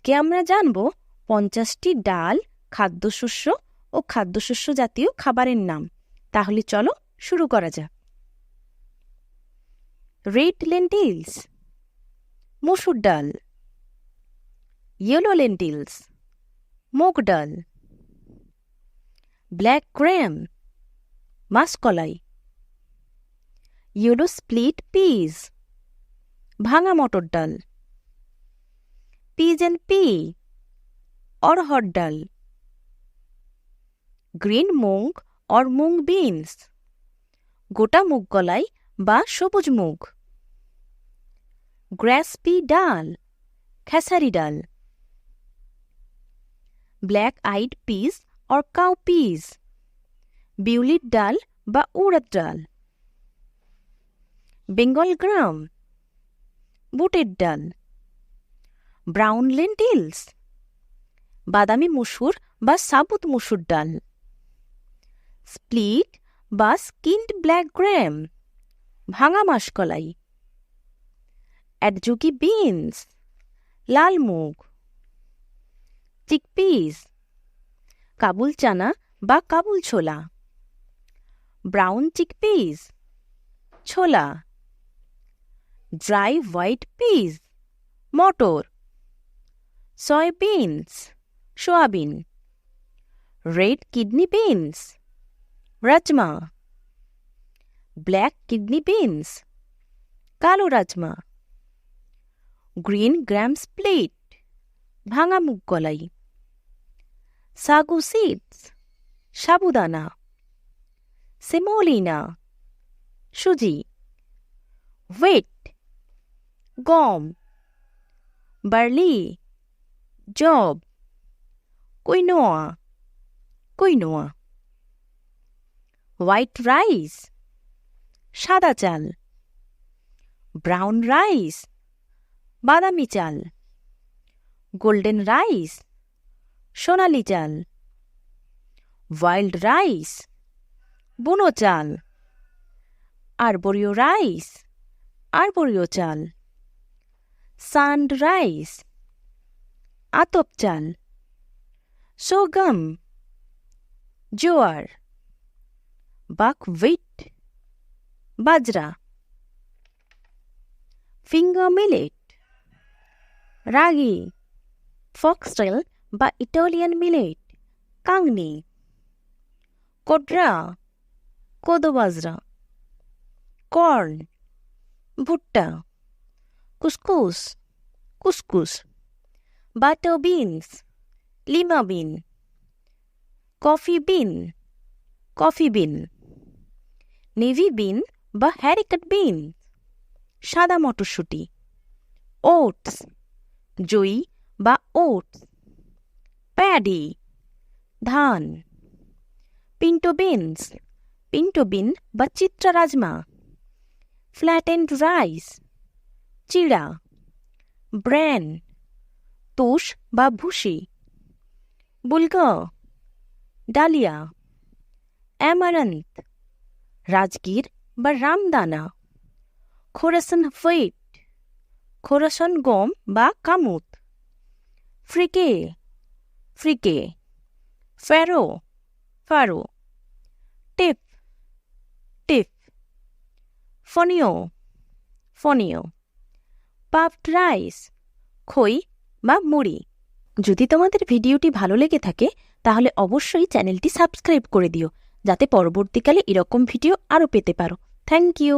আজকে আমরা জানব পঞ্চাশটি ডাল, খাদ্যশস্য ও খাদ্যশস্য জাতীয় খাবারের নাম। তাহলে চলো শুরু করা যাক। রেড লেন্টিলস, মসুর ডাল, ইয়েলো লেন্টিলস, মুগ ডাল, ব্ল্যাক গ্রাম মাসকলাই, ইয়েলো স্প্লিট পিস, ভাঙা মটর ডাল। পিজ অ্যান্ড পি অরহর ডাল গ্রিন মুগ অর মুং বিনস গোটা মুগ কলাই বা সবুজ মুগ গ্র্যাসপি ডাল খেসারি ডাল black eyed peas or cow peas বিউলির ডাল বা উড়দ ডাল বেঙ্গল গ্রাম বুটের ডাল ব্রাউন লেন্টিলস, বাদামি মুসুর বা সাবুত মুসুর ডাল, স্প্লিট বা স্কিন্ড ব্ল্যাক গ্রাম, ভাঙা মাসকলাই, অ্যাডজুকি বিনস, লাল মুগ, চিকপিস, কাবুল চানা বা কাবুল ছোলা, ব্রাউন চিকপিস, ছোলা, ড্রাই হোয়াইট পিস, মটর soybeans, soybean. Red kidney beans, rajma. Black kidney beans, কালো রাজমা। গ্রিন গ্রাম স্প্লিট ভাঙা মুগ কলাই। সাগু সিডস, সাবুদানা। সেমোলিনা, সুজি। ওয়েট গম। বার্লি জব কুইনোয়া কুইনোয়া হোয়াইট রাইস সাদা চাল ব্রাউন রাইস বাদামি চাল গোল্ডেন রাইস সোনালি চাল ওয়াইল্ড রাইস বুনো চাল আরবরীয় রাইস আরবরীয় চাল সান্ড রাইস আতপ চাল। সোগম, জোয়ার বাকউইট বাজরা। ফিঙ্গার মিলেট, রাগি, ফক্সটেল বা ইটালিয়ান মিলেট, কাংনি। কোডরা কোদো বাজরা কর্ন, ভুট্টা। Couscous couscous. Butter beans lima bean coffee bean coffee bean navy bean বা হ্যারিকাট বিন সাদা মটরশুঁটি. ওটস জই বা ওটস প্যাডি ধান পিন্টো বিনস পিন্টো বিন বা চিত্রা রাজমা ফ্ল্যাটেন্ড রাইস চিড়া ব্র্যান তুষ বা ভুসি। বুলগ, ডালিয়া অ্যামারান্ত রাজগীর বা রামদানা, খোরাসন ফৈট খোরাসন গম বা Kamut. Freekeh freekeh farro farro টিপ টিপ ফনিও ফনিও। পাফড রাইস, খই বা মুড়ি। যদি তোমাদের ভিডিওটি ভালো লেগে থাকে, তাহলে অবশ্যই চ্যানেলটি সাবস্ক্রাইব করে দিও, যাতে পরবর্তীকালে এরকম ভিডিও আরও পেতে পারো। Thank you.